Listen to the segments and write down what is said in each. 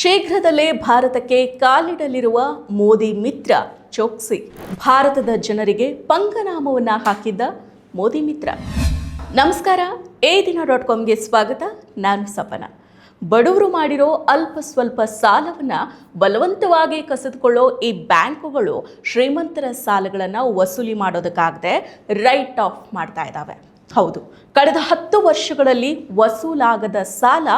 ಶೀಘ್ರದಲ್ಲೇ ಭಾರತಕ್ಕೆ ಕಾಲಿಡಲಿರುವ ಮೋದಿ ಮಿತ್ರ ಚೋಕ್ಸಿ. ಭಾರತದ ಜನರಿಗೆ ಪಂಗನಾಮವನ್ನ ಹಾಕಿದ್ದ ಮೋದಿ ಮಿತ್ರ. ನಮಸ್ಕಾರ ಎ ದಿನ ಡಾಟ್ ಕಾಮ್ಗೆ ಸ್ವಾಗತ. ನಾನು ಸಪನ. ಬಡವರು ಮಾಡಿರೋ ಅಲ್ಪ ಸ್ವಲ್ಪ ಸಾಲವನ್ನು ಬಲವಂತವಾಗಿ ಕಸಿದುಕೊಳ್ಳೋ ಈ ಬ್ಯಾಂಕುಗಳು ಶ್ರೀಮಂತರ ಸಾಲಗಳನ್ನು ವಸೂಲಿ ಮಾಡೋದಕ್ಕಾಗದೆ ರೈಟ್ ಆಫ್ ಮಾಡ್ತಾ ಇದ್ದಾವೆ ಹೌದು. ಕಳೆದ ಹತ್ತು ವರ್ಷಗಳಲ್ಲಿ ವಸೂಲಾಗದ ಸಾಲ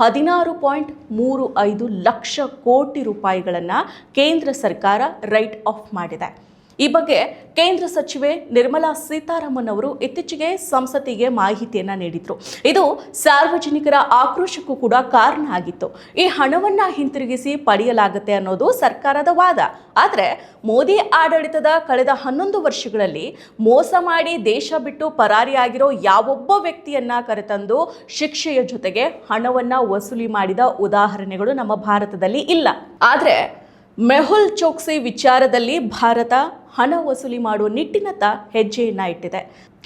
ಹದಿನಾರು ಪಾಯಿಂಟ್ ಮೂರು ಐದು ಲಕ್ಷ ಕೋಟಿ ರೂಪಾಯಿಗಳನ್ನು ಕೇಂದ್ರ ಸರ್ಕಾರ ರೈಟ್ ಆಫ್ ಮಾಡಿದೆ. ಈ ಬಗ್ಗೆ ಕೇಂದ್ರ ಸಚಿವೆ ನಿರ್ಮಲಾ ಸೀತಾರಾಮನ್ ಅವರು ಇತ್ತೀಚೆಗೆ ಸಂಸತ್ತಿಗೆ ಮಾಹಿತಿಯನ್ನ ನೀಡಿದ್ರು. ಇದು ಸಾರ್ವಜನಿಕರ ಆಕ್ರೋಶಕ್ಕೂ ಕೂಡ ಕಾರಣ ಆಗಿತ್ತು. ಈ ಹಣವನ್ನ ಹಿಂತಿರುಗಿಸಿ ಪಡೆಯಲಾಗುತ್ತೆ ಅನ್ನೋದು ಸರ್ಕಾರದ ವಾದ. ಆದರೆ ಮೋದಿ ಆಡಳಿತದ ಕಳೆದ ಹನ್ನೊಂದು ವರ್ಷಗಳಲ್ಲಿ ಮೋಸ ಮಾಡಿ ದೇಶ ಬಿಟ್ಟು ಪರಾರಿಯಾಗಿರೋ ಯಾವೊಬ್ಬ ವ್ಯಕ್ತಿಯನ್ನ ಕರೆತಂದು ಶಿಕ್ಷೆಯ ಜೊತೆಗೆ ಹಣವನ್ನ ವಸೂಲಿ ಮಾಡಿದ ಉದಾಹರಣೆಗಳು ನಮ್ಮ ಭಾರತದಲ್ಲಿ ಇಲ್ಲ. ಆದರೆ ಮೆಹುಲ್ ಚೋಕ್ಸಿ ವಿಚಾರದಲ್ಲಿ ಭಾರತ ಹಣ ವಸೂಲಿ ಮಾಡುವ ನಿಟ್ಟಿನತ್ತ ಹೆಜ್ಜೆಯನ್ನ ಇಟ್ಟಿದೆ.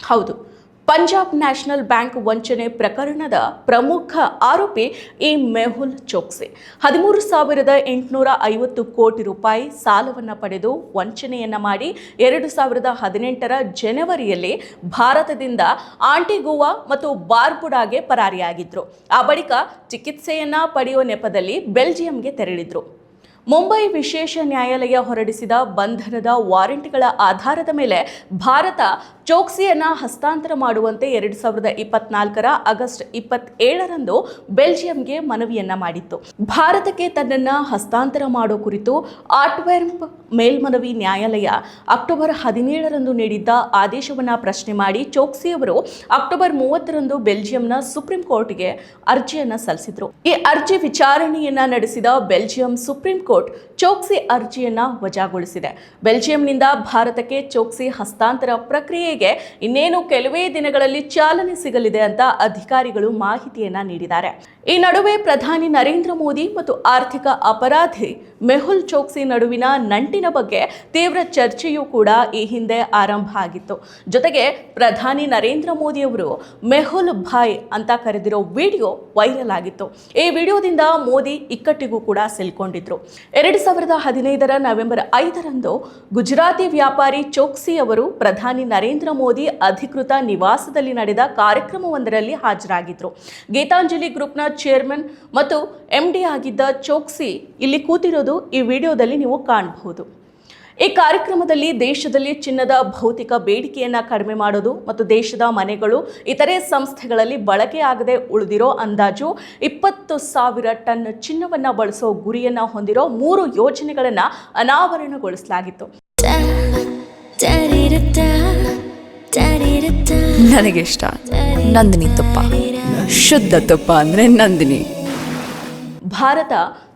ಹೌದು, ಪಂಜಾಬ್ ನ್ಯಾಷನಲ್ ಬ್ಯಾಂಕ್ ವಂಚನೆ ಪ್ರಕರಣದ ಪ್ರಮುಖ ಆರೋಪಿ ಈ ಮೆಹುಲ್ ಚೋಕ್ಸಿ. ಹದಿಮೂರು ಸಾವಿರದ ಎಂಟುನೂರ ಐವತ್ತು ಕೋಟಿ ರೂಪಾಯಿ ಸಾಲವನ್ನು ಪಡೆದು ವಂಚನೆಯನ್ನು ಮಾಡಿ ಎರಡು ಸಾವಿರದ ಹದಿನೆಂಟರ ಜನವರಿಯಲ್ಲಿ ಭಾರತದಿಂದ ಆಂಟಿಗುವಾ ಮತ್ತು ಬಾರ್ಬುಡಾಗೆ ಪರಾರಿಯಾಗಿದ್ದರು ಆ ಬಳಿಕ ಚಿಕಿತ್ಸೆಯನ್ನು ಪಡೆಯುವ ನೆಪದಲ್ಲಿ ಬೆಲ್ಜಿಯಂಗೆ ತೆರಳಿದ್ರು. ಮುಂಬೈ ವಿಶೇಷ ನ್ಯಾಯಾಲಯ ಹೊರಡಿಸಿದ ಬಂಧನದ ವಾರೆಂಟ್ಗಳ ಆಧಾರದ ಮೇಲೆ ಭಾರತ ಚೋಕ್ಸಿಯನ್ನ ಹಸ್ತಾಂತರ ಮಾಡುವಂತೆ ಎರಡು ಸಾವಿರದ ಇಪ್ಪತ್ನಾಲ್ಕರ ಆಗಸ್ಟ್ ಇಪ್ಪತ್ತೇಳರಂದು ಬೆಲ್ಜಿಯಂಗೆ ಮನವಿಯನ್ನ ಮಾಡಿತ್ತು. ಭಾರತಕ್ಕೆ ತನ್ನನ್ನ ಹಸ್ತಾಂತರ ಮಾಡೋ ಕುರಿತು ಆಟ್ವೆರ್ಪ್ ಮೇಲ್ಮನವಿ ನ್ಯಾಯಾಲಯ ಅಕ್ಟೋಬರ್ ಹದಿನೇಳರಂದು ನೀಡಿದ್ದ ಆದೇಶವನ್ನ ಪ್ರಶ್ನೆ ಮಾಡಿ ಚೋಕ್ಸಿ ಅವರು ಅಕ್ಟೋಬರ್ ಮೂವತ್ತರಂದು ಬೆಲ್ಜಿಯಂನ ಸುಪ್ರೀಂ ಕೋರ್ಟ್ಗೆ ಅರ್ಜಿಯನ್ನ ಸಲ್ಲಿಸಿದ್ರು. ಈ ಅರ್ಜಿ ವಿಚಾರಣೆಯನ್ನ ನಡೆಸಿದ ಬೆಲ್ಜಿಯಂ ಸುಪ್ರೀಂ ಕೋರ್ಟ್ ಚೋಕ್ಸಿ ಅರ್ಜಿಯನ್ನ ವಜಾಗೊಳಿಸಿದೆ. ಬೆಲ್ಜಿಯಂನಿಂದ ಭಾರತಕ್ಕೆ ಚೋಕ್ಸಿ ಹಸ್ತಾಂತರ ಪ್ರಕ್ರಿಯೆಗೆ ಇನ್ನೇನು ಕೆಲವೇ ದಿನಗಳಲ್ಲಿ ಚಾಲನೆ ಸಿಗಲಿದೆ ಅಂತ ಅಧಿಕಾರಿಗಳು ಮಾಹಿತಿಯನ್ನ ನೀಡಿದ್ದಾರೆ. ಈ ನಡುವೆ ಪ್ರಧಾನಿ ನರೇಂದ್ರ ಮೋದಿ ಮತ್ತು ಆರ್ಥಿಕ ಅಪರಾಧಿ ಮೆಹುಲ್ ಚೋಕ್ಸಿ ನಡುವಿನ ನಂಟಿನ ಬಗ್ಗೆ ತೀವ್ರ ಚರ್ಚೆಯೂ ಕೂಡ ಈ ಹಿಂದೆ ಆರಂಭ ಆಗಿತ್ತು. ಜೊತೆಗೆ ಪ್ರಧಾನಿ ನರೇಂದ್ರ ಮೋದಿ ಅವರು ಮೆಹುಲ್ ಭಾಯ್ ಅಂತ ಕರೆದಿರೋ ವಿಡಿಯೋ ವೈರಲ್ ಆಗಿತ್ತು. ಈ ವಿಡಿಯೋದಿಂದ ಮೋದಿ ಇಕ್ಕಟ್ಟಿಗೂ ಕೂಡ ಸಿಲ್ಕೊಂಡಿದ್ರು. ಎರಡು ಸಾವಿರದ ಹದಿನೈದರ ನವೆಂಬರ್ ಐದರಂದು ಗುಜರಾತಿ ವ್ಯಾಪಾರಿ ಚೋಕ್ಸಿ ಅವರು ಪ್ರಧಾನಿ ನರೇಂದ್ರ ಮೋದಿ ಅಧಿಕೃತ ನಿವಾಸದಲ್ಲಿ ನಡೆದ ಕಾರ್ಯಕ್ರಮವೊಂದರಲ್ಲಿ ಹಾಜರಾಗಿದ್ರು. ಗೀತಾಂಜಲಿ ಗ್ರೂಪ್ನ ಚೇರ್ಮನ್ ಮತ್ತು ಎಂ ಡಿ ಆಗಿದ್ದ ಚೋಕ್ಸಿ ಇಲ್ಲಿ ಕೂತಿರೋದು ಈ ವಿಡಿಯೋದಲ್ಲಿ ನೀವು ಕಾಣಬಹುದು. ಈ ಕಾರ್ಯಕ್ರಮದಲ್ಲಿ ದೇಶದಲ್ಲಿ ಚಿನ್ನದ ಭೌತಿಕ ಬೇಡಿಕೆಯನ್ನ ಕಡಿಮೆ ಮಾಡೋದು ಮತ್ತು ದೇಶದ ಮನೆಗಳು ಇತರೆ ಸಂಸ್ಥೆಗಳಲ್ಲಿ ಬಳಕೆಯಾಗದೆ ಉಳಿದಿರೋ ಅಂದಾಜು ಇಪ್ಪತ್ತು ಸಾವಿರ ಟನ್ ಚಿನ್ನವನ್ನು ಬಳಸೋ ಗುರಿಯನ್ನ ಹೊಂದಿರೋ ಮೂರು ಯೋಜನೆಗಳನ್ನ ಅನಾವರಣಗೊಳಿಸಲಾಗಿತ್ತು. ನನಗೆ ಇಷ್ಟ ನಂದಿನಿ ತುಪ್ಪ. ಶುದ್ಧ ತುಪ್ಪ ಅಂದರೆ ನಂದಿನಿ. ಭಾರತ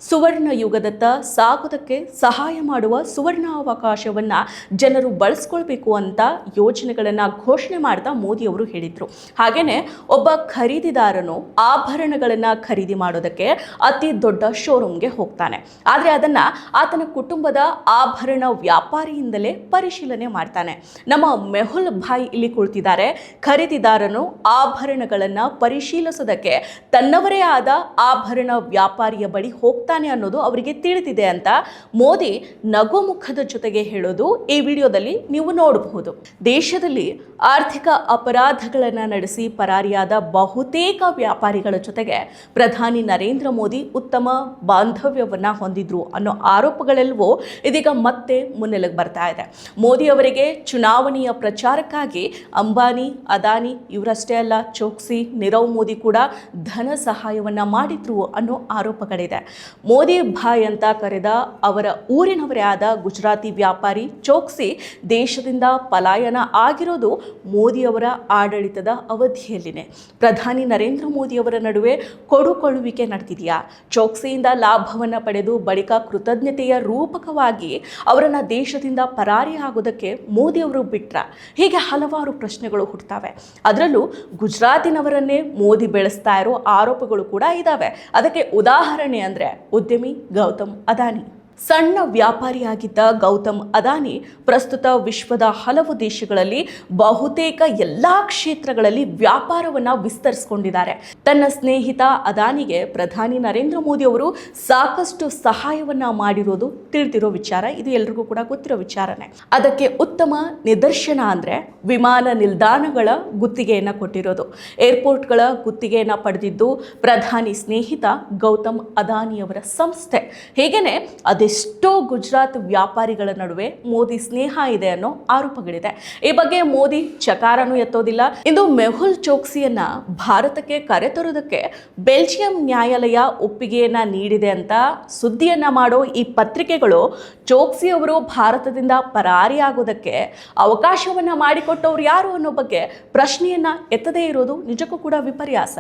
ಸುವರ್ಣ ಯುಗದತ್ತ ಸಾಗೋದಕ್ಕೆ ಸಹಾಯ ಮಾಡುವ ಸುವರ್ಣ ಸುವರ್ಣಾವಕಾಶವನ್ನು ಜನರು ಬಳಸ್ಕೊಳ್ಬೇಕು ಅಂತ ಯೋಜನೆಗಳನ್ನು ಘೋಷಣೆ ಮಾಡ್ತಾ ಮೋದಿಯವರು ಹೇಳಿದರು. ಹಾಗೆಯೇ ಒಬ್ಬ ಖರೀದಿದಾರನು ಆಭರಣಗಳನ್ನು ಖರೀದಿ ಮಾಡೋದಕ್ಕೆ ಅತಿ ದೊಡ್ಡ ಶೋರೂಮ್ಗೆ ಹೋಗ್ತಾನೆ. ಆದರೆ ಅದನ್ನು ಆತನ ಕುಟುಂಬದ ಆಭರಣ ವ್ಯಾಪಾರಿಯಿಂದಲೇ ಪರಿಶೀಲನೆ ಮಾಡ್ತಾನೆ. ನಮ್ಮ ಮೆಹುಲ್ ಭಾಯ್ ಇಲ್ಲಿ ಕುಳಿತಿದ್ದಾರೆ. ಖರೀದಿದಾರನು ಆಭರಣಗಳನ್ನು ಪರಿಶೀಲಿಸೋದಕ್ಕೆ ತನ್ನವರೇ ಆದ ಆಭರಣ ವ್ಯಾಪಾರಿಯ ಬಳಿ ಹೋಗ್ತಾನೆ. ಅನ್ನೋದು ಅವರಿಗೆ ತಿಳಿದಿದೆ ಅಂತ ಮೋದಿ ನಗುಮುಖದ ಜೊತೆಗೆ ಹೇಳೋದು ಈ ವಿಡಿಯೋದಲ್ಲಿ ನೀವು ನೋಡಬಹುದು. ದೇಶದಲ್ಲಿ ಆರ್ಥಿಕ ಅಪರಾಧಗಳನ್ನು ನಡೆಸಿ ಪರಾರಿಯಾದ ಬಹುತೇಕ ವ್ಯಾಪಾರಿಗಳ ಜೊತೆಗೆ ಪ್ರಧಾನಿ ನರೇಂದ್ರ ಮೋದಿ ಉತ್ತಮ ಬಾಂಧವ್ಯವನ್ನು ಹೊಂದಿದ್ರು ಅನ್ನೋ ಆರೋಪಗಳೆಲ್ಲವೂ ಇದೀಗ ಮತ್ತೆ ಮುನ್ನೆಲೆಗೆ ಬರ್ತಾ ಇದೆ. ಮೋದಿ ಅವರಿಗೆ ಚುನಾವಣೆಯ ಪ್ರಚಾರಕ್ಕಾಗಿ ಅಂಬಾನಿ, ಅದಾನಿ ಇವರಷ್ಟೇ ಅಲ್ಲ, ಚೋಕ್ಸಿ, ನೀರವ್ ಮೋದಿ ಕೂಡ ಧನ ಸಹಾಯವನ್ನ ಮಾಡಿದ್ರು ಅನ್ನೋ ಆರೋಪಗಳಿದೆ. ಮೋದಿ ಭಾಯ್ ಅಂತ ಕರೆದ ಅವರ ಊರಿನವರೇ ಆದ ಗುಜರಾತಿ ವ್ಯಾಪಾರಿ ಚೋಕ್ಸಿ ದೇಶದಿಂದ ಪಲಾಯನ ಆಗಿರೋದು ಮೋದಿಯವರ ಆಡಳಿತದ ಅವಧಿಯಲ್ಲಿನೇ. ಪ್ರಧಾನಿ ನರೇಂದ್ರ ಮೋದಿಯವರ ನಡುವೆ ಕೊಡುಕೊಳ್ಳುವಿಕೆ ನಡೆದಿದೆಯಾ? ಚೋಕ್ಸಿಯಿಂದ ಲಾಭವನ್ನು ಪಡೆದು ಬಳಿಕ ಕೃತಜ್ಞತೆಯ ರೂಪಕವಾಗಿ ಅವರನ್ನು ದೇಶದಿಂದ ಪರಾರಿಯಾಗೋದಕ್ಕೆ ಮೋದಿಯವರು ಬಿಟ್ರ? ಹೀಗೆ ಹಲವಾರು ಪ್ರಶ್ನೆಗಳು ಹುಟ್ಟುತ್ತವೆ ಅದರಲ್ಲೂ ಗುಜರಾತಿನವರನ್ನೇ ಮೋದಿ ಬೆಳೆಸ್ತಾ ಇರೋ ಆರೋಪಗಳು ಕೂಡ ಇದ್ದಾವೆ ಅದಕ್ಕೆ ಉದಾಹರಣೆ ಅಂದರೆ ಉದ್ಯಮಿ ಗೌತಮ್ ಅದಾನಿ ಸಣ್ಣ ವ್ಯಾಪಾರಿಯಾಗಿದ್ದ ಗೌತಮ್ ಅದಾನಿ ಪ್ರಸ್ತುತ ವಿಶ್ವದ ಹಲವು ದೇಶಗಳಲ್ಲಿ ಬಹುತೇಕ ಎಲ್ಲಾ ಕ್ಷೇತ್ರಗಳಲ್ಲಿ ವ್ಯಾಪಾರವನ್ನ ವಿಸ್ತರಿಸಿಕೊಂಡಿದ್ದಾರೆ. ತನ್ನ ಸ್ನೇಹಿತ ಅದಾನಿಗೆ ಪ್ರಧಾನಿ ನರೇಂದ್ರ ಮೋದಿ ಅವರು ಸಾಕಷ್ಟು ಸಹಾಯವನ್ನ ಮಾಡಿರೋದು ತಿಳಿದಿರೋ ವಿಚಾರ, ಇದು ಎಲ್ರಿಗೂ ಕೂಡ ಗೊತ್ತಿರೋ ವಿಚಾರನೇ. ಅದಕ್ಕೆ ಉತ್ತಮ ನಿದರ್ಶನ ಅಂದ್ರೆ ವಿಮಾನ ನಿಲ್ದಾಣಗಳ ಗುತ್ತಿಗೆಯನ್ನ ಕೊಟ್ಟಿರೋದು. ಏರ್ಪೋರ್ಟ್ಗಳ ಗುತ್ತಿಗೆಯನ್ನ ಪಡೆದಿದ್ದು ಪ್ರಧಾನಿ ಸ್ನೇಹಿತ ಗೌತಮ್ ಅದಾನಿಯವರ ಸಂಸ್ಥೆ. ಹೀಗೇನೆ ಅದೆಷ್ಟೋ ಗುಜರಾತ್ ವ್ಯಾಪಾರಿಗಳ ನಡುವೆ ಮೋದಿ ಸ್ನೇಹ ಇದೆ ಅನ್ನೋ ಆರೋಪಗಳಿದೆ. ಈ ಬಗ್ಗೆ ಮೋದಿ ಚಕಾರನೂ ಎತ್ತೋದಿಲ್ಲ. ಇಂದು ಮೆಹುಲ್ ಚೋಕ್ಸಿಯನ್ನ ಭಾರತಕ್ಕೆ ಕರೆತರೋದಕ್ಕೆ ಬೆಲ್ಜಿಯಂ ನ್ಯಾಯಾಲಯ ಒಪ್ಪಿಗೆಯನ್ನ ನೀಡಿದೆ ಅಂತ ಸುದ್ದಿಯನ್ನ ಮಾಡೋ ಈ ಪತ್ರಿಕೆಗಳು ಚೋಕ್ಸಿ ಅವರು ಭಾರತದಿಂದ ಪರಾರಿಯಾಗೋದಕ್ಕೆ ಅವಕಾಶವನ್ನ ಮಾಡಿಕೊಟ್ಟವ್ರು ಯಾರು ಅನ್ನೋ ಬಗ್ಗೆ ಪ್ರಶ್ನೆಯನ್ನ ಎತ್ತದೇ ಇರೋದು ನಿಜಕ್ಕೂ ಕೂಡ ವಿಪರ್ಯಾಸ.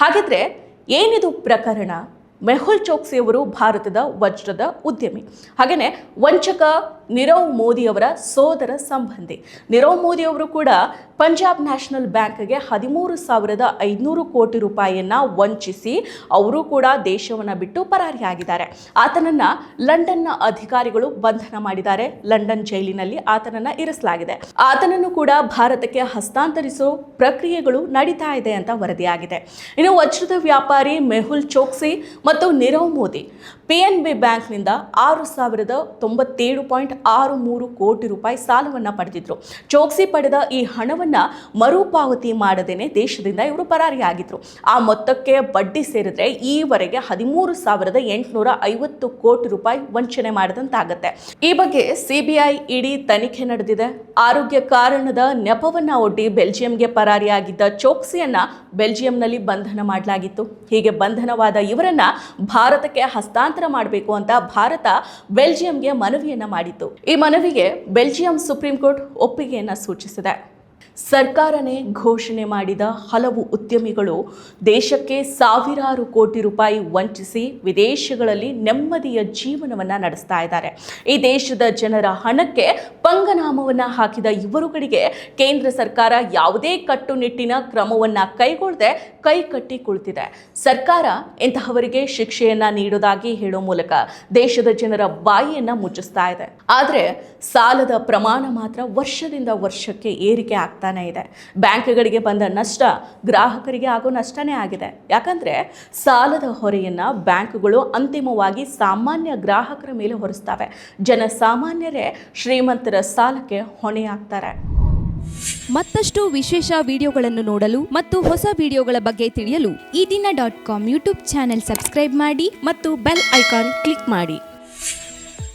ಹಾಗಿದ್ರೆ ಏನಿದು ಪ್ರಕರಣ? ಮೆಹುಲ್ ಚೋಕ್ಸಿ ಅವರು ಭಾರತದ ವಜ್ರದ ಉದ್ಯಮಿ. ಹಾಗೆಯೇ ವಂಚಕ ನಿರವ್ ಮೋದಿ ಅವರ ಸೋದರ ಸಂಬಂಧಿ. ನಿರವ್ ಮೋದಿ ಅವರು ಕೂಡ ಪಂಜಾಬ್ ನ್ಯಾಷನಲ್ ಬ್ಯಾಂಕ್ಗೆ ಹದಿಮೂರು ಸಾವಿರದ ಐದುನೂರು ಕೋಟಿ ರೂಪಾಯಿಯನ್ನ ವಂಚಿಸಿ ಅವರು ಕೂಡ ದೇಶವನ್ನು ಬಿಟ್ಟು ಪರಾರಿಯಾಗಿದ್ದಾರೆ. ಆತನನ್ನ ಲಂಡನ್ನ ಅಧಿಕಾರಿಗಳು ಬಂಧನ ಮಾಡಿದ್ದಾರೆ. ಲಂಡನ್ ಜೈಲಿನಲ್ಲಿ ಆತನನ್ನ ಇರಿಸಲಾಗಿದೆ. ಆತನನ್ನು ಕೂಡ ಭಾರತಕ್ಕೆ ಹಸ್ತಾಂತರಿಸೋ ಪ್ರಕ್ರಿಯೆಗಳು ನಡೀತಾ ಇದೆ ಅಂತ ವರದಿಯಾಗಿದೆ. ಇನ್ನು ವಜ್ರದ ವ್ಯಾಪಾರಿ ಮೆಹುಲ್ ಚೋಕ್ಸಿ ಮತ್ತು Nirav Modi P N B ಬ್ಯಾಂಕ್ನಿಂದ ಆರು ಸಾವಿರದ ತೊಂಬತ್ತೇಳು ಪಾಯಿಂಟ್ ಆರು ಮೂರು ಕೋಟಿ ರೂಪಾಯಿ ಸಾಲವನ್ನು ಪಡೆದಿದ್ರು. ಚೋಕ್ಸಿ ಪಡೆದ ಈ ಹಣವನ್ನು ಮರುಪಾವತಿ ಮಾಡದೇನೆ ದೇಶದಿಂದ ಇವರು ಪರಾರಿಯಾಗಿದ್ರು. ಆ ಮೊತ್ತಕ್ಕೆ ಬಡ್ಡಿ ಸೇರಿದರೆ ಈವರೆಗೆ ಹದಿಮೂರು ಸಾವಿರದ ಎಂಟುನೂರ ಐವತ್ತು ಕೋಟಿ ರೂಪಾಯಿ ವಂಚನೆ ಮಾಡಿದಂತಾಗತ್ತೆ. ಈ ಬಗ್ಗೆ ಸಿಬಿಐ ಇಡಿ ತನಿಖೆ ನಡೆದಿದೆ. ಆರೋಗ್ಯ ಕಾರಣದ ನೆಪವನ್ನ ಒಡ್ಡಿ ಬೆಲ್ಜಿಯಂಗೆ ಪರಾರಿಯಾಗಿದ್ದ ಚೋಕ್ಸಿಯನ್ನ ಬೆಲ್ಜಿಯಂನಲ್ಲಿ ಬಂಧನ ಮಾಡಲಾಗಿತ್ತು. ಹೀಗೆ ಬಂಧನವಾದ ಇವರನ್ನ ಭಾರತಕ್ಕೆ ಹಸ್ತಾಂತರ ಮಾಡಬೇಕು ಅಂತ ಭಾರತ ಬೆಲ್ಜಿಯಂಗೆ ಮನವಿಯನ್ನ ಮಾಡಿತ್ತು. ಈ ಮನವಿಗೆ ಬೆಲ್ಜಿಯಂ ಸುಪ್ರೀಂ ಕೋರ್ಟ್ ಒಪ್ಪಿಗೆಯನ್ನ ಸೂಚಿಸಿದೆ. ಸರ್ಕಾರನೇ ಘೋಷಣೆ ಮಾಡಿದ ಹಲವು ಉದ್ಯಮಿಗಳು ದೇಶಕ್ಕೆ ಸಾವಿರಾರು ಕೋಟಿ ರೂಪಾಯಿ ವಂಚಿಸಿ ವಿದೇಶಗಳಲ್ಲಿ ನೆಮ್ಮದಿಯ ಜೀವನವನ್ನ ನಡೆಸ್ತಾ ಇದ್ದಾರೆ. ಈ ದೇಶದ ಜನರ ಹಣಕ್ಕೆ ಪಂಗನಾಮವನ್ನು ಹಾಕಿದ ಇವರುಗಳಿಗೆ ಕೇಂದ್ರ ಸರ್ಕಾರ ಯಾವುದೇ ಕಟ್ಟುನಿಟ್ಟಿನ ಕ್ರಮವನ್ನ ಕೈಗೊಳ್ಳದೆ ಕೈ ಕಟ್ಟಿ ಕುಳಿತಿದೆ. ಸರ್ಕಾರ ಇಂತಹವರಿಗೆ ಶಿಕ್ಷೆಯನ್ನು ನೀಡೋದಾಗಿ ಹೇಳೋ ಮೂಲಕ ದೇಶದ ಜನರ ಬಾಯಿಯನ್ನು ಮುಚ್ಚಿಸ್ತಾ ಇದೆ. ಆದರೆ ಸಾಲದ ಪ್ರಮಾಣ ಮಾತ್ರ ವರ್ಷದಿಂದ ವರ್ಷಕ್ಕೆ ಏರಿಕೆ ಆಗ್ತಾನೆ ಇದೆ. ಬ್ಯಾಂಕ್ಗಳಿಗೆ ಬಂದ ನಷ್ಟ ಗ್ರಾಹಕರಿಗೆ ಆಗೋ ನಷ್ಟನೇ ಆಗಿದೆ. ಯಾಕಂದರೆ ಸಾಲದ ಹೊರೆಯನ್ನ ಬ್ಯಾಂಕ್ಗಳು ಅಂತಿಮವಾಗಿ ಸಾಮಾನ್ಯ ಗ್ರಾಹಕರ ಮೇಲೆ ಹೊರಿಸ್ತವೆ. ಜನಸಾಮಾನ್ಯರೇ ಶ್ರೀಮಂತರ ಸಾಲಕ್ಕೆ ಹೊಣೆಯಾಗ್ತಾರೆ. ಮತ್ತಷ್ಟು ವಿಶೇಷ ವಿಡಿಯೋಗಳನ್ನು ನೋಡಲು ಮತ್ತು ಹೊಸ ವಿಡಿಯೋಗಳ ಬಗ್ಗೆ ತಿಳಿಯಲು ಈ ದಿನ dot com YouTube channel subscribe ಮಾಡಿ ಮತ್ತು ಬೆಲ್ ಐಕಾನ್ ಕ್ಲಿಕ್ ಮಾಡಿ.